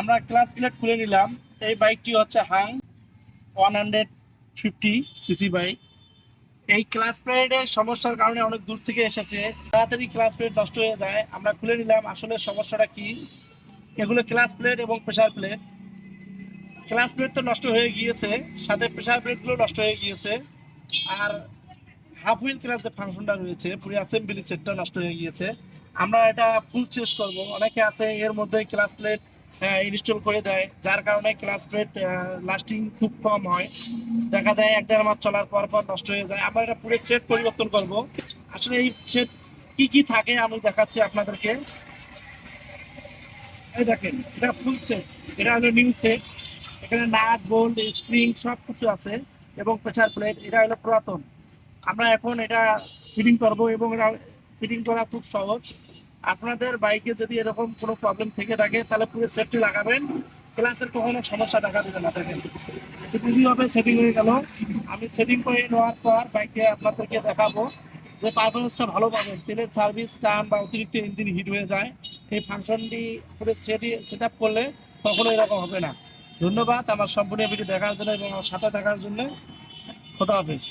আমরা class plate খুলে নিলাম। এই বাইকটি হচ্ছে Hunk one hundred fifty CC bike এই ক্লাস প্লেটের সমস্যার কারণে অনেক দূর থেকে এসেছে। তাড়াতাড়ি ক্লাস প্লেট নষ্ট হয়ে যায়। আমরা খুলে নিলাম, আসলে সমস্যাটা কি? এগুলো ক্লাস প্লেট এবং প্রেসার প্লেট ক্লাস প্লেট তো নষ্ট হয়ে গিয়েছে, সাথে প্রেসার প্লেটগুলো নষ্ট হয়ে গিয়েছে। আর হাফ হুইল ক্লাস যে ফাংশনটা রয়েছে। পুরো অ্যাসেম্বলি সেটটা নষ্ট হয়ে গিয়েছে। আমরা এটা ফুল চেঞ্জ করব। অনেকে আছে, এর মধ্যে ক্লাস প্লেট ইনস্টল করে দেয়। যার কারণে ক্লাস প্লেট লাস্টিং খুব কম হয়। দেখা যায় এক দেড় মাস চলার পর পর নষ্ট হয়ে যায়। আমরা এটা পুরো সেট পরিবর্তন করব। আসলে এই সেট কি কি থাকে আমি দেখাচ্ছি আপনাদেরকে। এই দেখেন, এটা ফুল সেট এটা হলো নিউ সেট এখানে নাট বোল্ট স্প্রিং সব কিছু আছে। এবং প্রেসার প্লেট এটা হলো পুরাতন। আমরা এখন এটা ফিটিং করব এবং এটা ফিটিং করা খুব সহজ। আপনাদের বাইকে যদি এরকম কোনো প্রবলেম থেকে থাকে, তাহলে পুরো সেফটি লাগাবেন। ক্লাসের কখনো সমস্যা দেখা দেবে না দেখেন ইজিভাবে সেটিং হয়ে গেল। আমি সেটিং করে নেওয়ার পর বাইকে আপনাদেরকে দেখাবো যে পারফরমেন্সটা ভালো পাবেন। তেলের সার্ভিস টার্ন বা অতিরিক্ত ইঞ্জিন হিট হয়ে যায়। এই ফাংশনটি পুরো সেটি সেট আপ করলে কখনো এরকম হবে না। ধন্যবাদ আমার সম্পূর্ণ ভিডিও দেখার জন্য এবং আমার সাথে দেখার জন্য। খোদা হাফেজ।